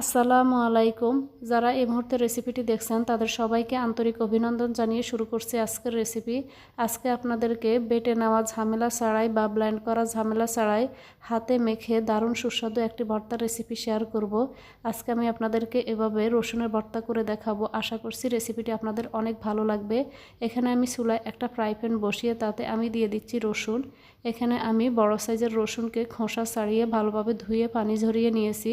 আসসালামু আলাইকুম। যারা এই মুহূর্তে রেসিপিটি দেখছেন, তাদের সবাইকে আন্তরিক অভিনন্দন জানিয়ে শুরু করছি আজকের রেসিপি আজকে আপনাদেরকে বেটে নেওয়া ঝামেলা ছাড়াই বা ব্লেন্ড করা ঝামেলা ছাড়াই হাতে মেখে দারুণ সুস্বাদু একটি ভর্তার রেসিপি শেয়ার করব। আজকে আমি আপনাদেরকে এভাবে রসুনের ভর্তা করে দেখাবো। আশা করছি রেসিপিটি আপনাদের অনেক ভালো লাগবে। এখানে আমি চুলায় একটা ফ্রাই প্যান বসিয়ে তাতে আমি দিয়ে দিচ্ছি রসুন। এখানে আমি বড় সাইজের রসুনকে খোসা ছাড়িয়ে ভালোভাবে ধুয়ে পানি ঝরিয়ে নিয়েছি।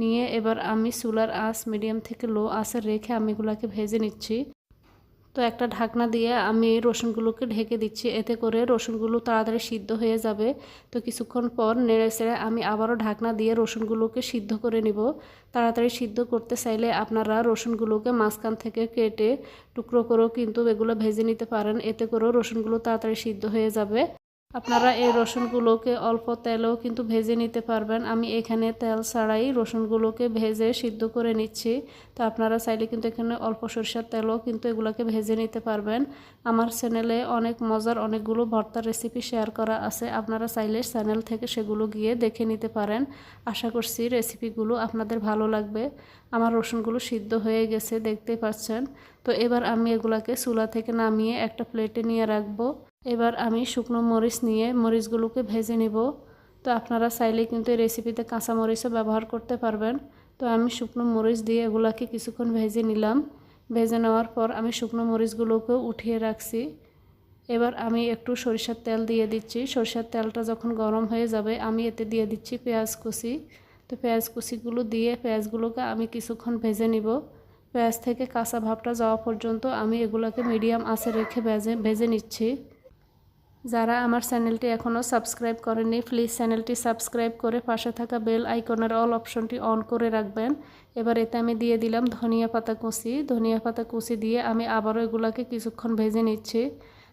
নিয়ে এবার আমি চুলার আঁচ মিডিয়াম থেকে লো আঁচে রেখে আমি এগুলাকে ভেজে নিচ্ছি। তো একটা ঢাকনা দিয়ে আমি রসুনগুলোকে ঢেকে দিচ্ছি। এতে করে রসুনগুলো তাড়াতাড়ি সিদ্ধ হয়ে যাবে। তো কিছুক্ষণ পর নেড়ে চেড়ে আমি আবারও ঢাকনা দিয়ে রসুনগুলোকে সিদ্ধ করে নিব। তাড়াতাড়ি সিদ্ধ করতে চাইলে আপনারা রসুনগুলোকে মাঝখান থেকে কেটে টুকরো করেও কিন্তু এগুলো ভেজে নিতে পারেন। এতে করেও রসুনগুলো তাড়াতাড়ি সিদ্ধ হয়ে যাবে। আপনারা এই রসুনগুলোকে অল্প তেলেও কিন্তু ভেজে নিতে পারবেন। আমি এখানে তেল ছাড়াই রসুনগুলোকে ভেজে সিদ্ধ করে নিচ্ছি। তো আপনারা চাইলে কিন্তু এখানে অল্প সরষের তেলও কিন্তু এগুলোকে ভেজে নিতে পারবেন। আমার চ্যানেলে অনেক মজার অনেকগুলো ভর্তার রেসিপি শেয়ার করা আছে। আপনারা চাইলে চ্যানেল থেকে সেগুলো গিয়ে দেখে নিতে পারেন। আশা করছি রেসিপিগুলো আপনাদের ভালো লাগবে। আমার রসুনগুলো সিদ্ধ হয়ে গেছে দেখতে পাচ্ছেন। তো এবার আমি এগুলাকে চুলা থেকে নামিয়ে একটা প্লেটে নিয়ে রাখব। এবার আমি শুকনো মরিচ নিয়ে মরিচগুলোকে ভেজে নিব। তো আপনারা চাইলে কিন্তু এই রেসিপিতে কাঁচা মরিচও ব্যবহার করতে পারবেন। তো আমি শুকনো মরিচ দিয়ে এগুলাকে কিছুক্ষণ ভেজে নিলাম। ভেজে নেওয়ার পর আমি শুকনো মরিচগুলোকেও উঠিয়ে রাখছি। এবার আমি একটু সরিষার তেল দিয়ে দিচ্ছি। সরিষার তেলটা যখন গরম হয়ে যাবে, আমি এতে দিয়ে দিচ্ছি পেঁয়াজ কুচি। তো পেঁয়াজ কুচিগুলো দিয়ে পেঁয়াজগুলোকে আমি কিছুক্ষণ ভেজে নিব। পেঁয়াজ থেকে কাঁচা ভাবটা যাওয়া পর্যন্ত আমি এগুলোকে মিডিয়াম আঁচে রেখে ভেজে ভেজে নিচ্ছি। যারা আমার চ্যানেলটি এখনও সাবস্ক্রাইব করেনি প্লিজ চ্যানেলটি সাবস্ক্রাইব করে পাশে থাকা বেল আইকনের অল অপশনটি অন করে রাখবেন। এবার এতে আমি দিয়ে দিলাম ধনিয়া পাতা কুচি। ধনিয়া পাতা কুচি দিয়ে আমি আবারও এগুলাকে কিছুক্ষণ ভেজে নিচ্ছি।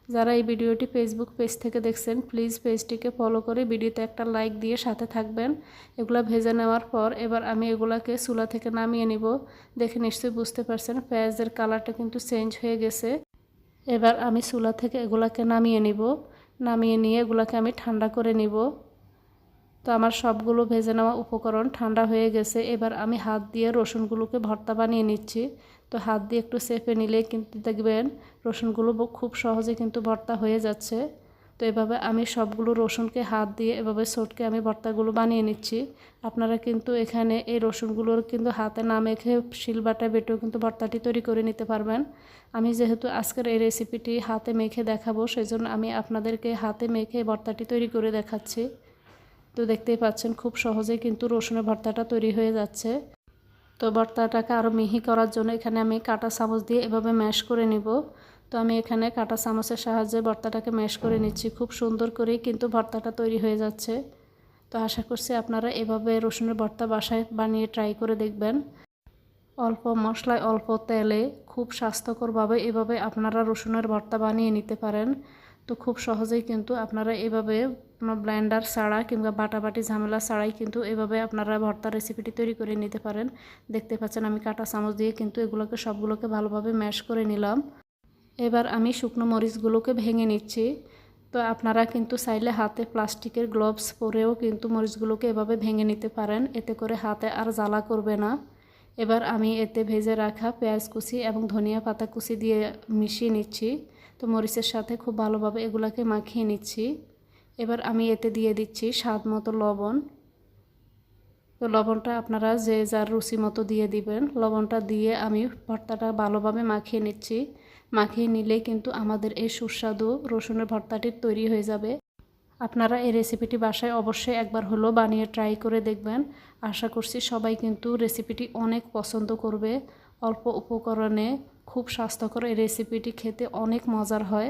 যারা এই ভিডিওটি ফেসবুক পেজ থেকে দেখছেন প্লিজ পেজটিকে ফলো করে ভিডিওতে একটা লাইক দিয়ে সাথে থাকবেন। এগুলা ভেজে নেওয়ার পর এবার আমি এগুলাকে চুলা থেকে নামিয়ে নিব। দেখে নিশ্চয়ই বুঝতে পারছেন, পেঁয়াজের কালারটা কিন্তু চেঞ্জ হয়ে গেছে। এবার আমি চুলা থেকে এগুলাকে নামিয়ে নিব। নামিয়ে নিয়ে এগুলোকে আমি ঠান্ডা করে নিব। তো আমার সবগুলো ভেজে নেওয়া উপকরণ ঠান্ডা হয়ে গেছে। এবার আমি হাত দিয়ে রসুনগুলোকে ভর্তা বানিয়ে নিচ্ছি। তো হাত দিয়ে একটু সেফে নিলে কিন্তু দেখবেন রসুনগুলো খুব সহজে কিন্তু ভর্তা হয়ে যাচ্ছে। তো এভাবে আমি সবগুলো রসুনকে হাত দিয়ে, এভাবে সোটকে আমি ভর্তাগুলো বানিয়ে নিচ্ছি। আপনারা কিন্তু এখানে এই রসুনগুলোর কিন্তু হাতে না মেখে শিলবাটা বেটেও কিন্তু ভর্তাটি তৈরি করে নিতে পারবেন। আমি যেহেতু আজকের এই রেসিপিটি হাতে মেখে দেখাবো সেই জন্য আমি আপনাদেরকে হাতে মেখে ভর্তাটি তৈরি করে দেখাচ্ছি। তো দেখতেই পাচ্ছেন খুব সহজেই কিন্তু রসুনের ভর্তাটা তৈরি হয়ে যাচ্ছে। তো ভর্তাটাকে আরও মিহি করার জন্য এখানে আমি কাটা চামচ দিয়ে এভাবে ম্যাশ করে নিব। তো আমি এখানে কাটা চামচের সাহায্যে ভর্তাটাকে ম্যাশ করে নিচ্ছি। খুব সুন্দর করেই কিন্তু ভর্তাটা তৈরি হয়ে যাচ্ছে। তো আশা করছি আপনারা এভাবে রসুনের ভর্তা বাসায় বানিয়ে ট্রাই করে দেখবেন। অল্প মশলায় অল্প তেলে খুব স্বাস্থ্যকরভাবে এভাবে আপনারা রসুনের ভর্তা বানিয়ে নিতে পারেন। তো খুব সহজেই কিন্তু আপনারা এভাবে কোনো ব্লেন্ডার ছাড়া কিংবা বাটাবাটি ঝামেলা ছাড়াই কিন্তু এভাবে আপনারা ভর্তা রেসিপিটি তৈরি করে নিতে পারেন। দেখতে পাচ্ছেন আমি কাটা চামচ দিয়ে কিন্তু এগুলোকে সবগুলোকে ভালোভাবে ম্যাশ করে নিলাম। এবার আমি শুকনো মরিচগুলোকে ভেঙে নিচ্ছি। তো আপনারা কিন্তু চাইলে হাতে প্লাস্টিকের গ্লোভস পরেও কিন্তু মরিচগুলোকে এভাবে ভেঙে নিতে পারেন। এতে করে হাতে আর জ্বালা করবে না। এবার আমি এতে ভেজে রাখা পেঁয়াজ কুচি এবং ধনিয়া পাতা কুচি দিয়ে মিশিয়ে নিচ্ছি। তো মরিচের সাথে খুব ভালোভাবে এগুলাকে মাখিয়ে নিচ্ছি। এবার আমি এতে দিয়ে দিচ্ছি স্বাদ মতো লবণ। তো লবণটা আপনারা যে যার রুচি মতো দিয়ে দিবেন। লবণটা দিয়ে আমি ভর্তাটা ভালোভাবে মাখিয়ে নিচ্ছি। মাখিয়ে নিলে কিন্তু আমাদের এই সুস্বাদু রসুনের ভর্তাটি তৈরি হয়ে যাবে। আপনারা এই রেসিপিটি বাসায় অবশ্যই একবার হলো বানিয়ে ট্রাই করে দেখবেন। আশা করছি সবাই কিন্তু রেসিপিটি অনেক পছন্দ করবে। অল্প উপকরণে খুব স্বাস্থ্যকর এই রেসিপিটি খেতে অনেক মজার হয়।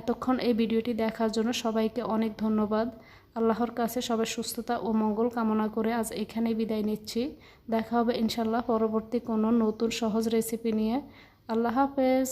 এতক্ষণ এই ভিডিওটি দেখার জন্য সবাইকে অনেক ধন্যবাদ। আল্লাহর কাছে সবাই সুস্থতা ও মঙ্গল কামনা করে আজ এখানেই বিদায় নিচ্ছি। দেখা হবে ইনশাল্লাহ পরবর্তী কোনো নতুন সহজ রেসিপি নিয়ে। আল্লাহ হাফেজ।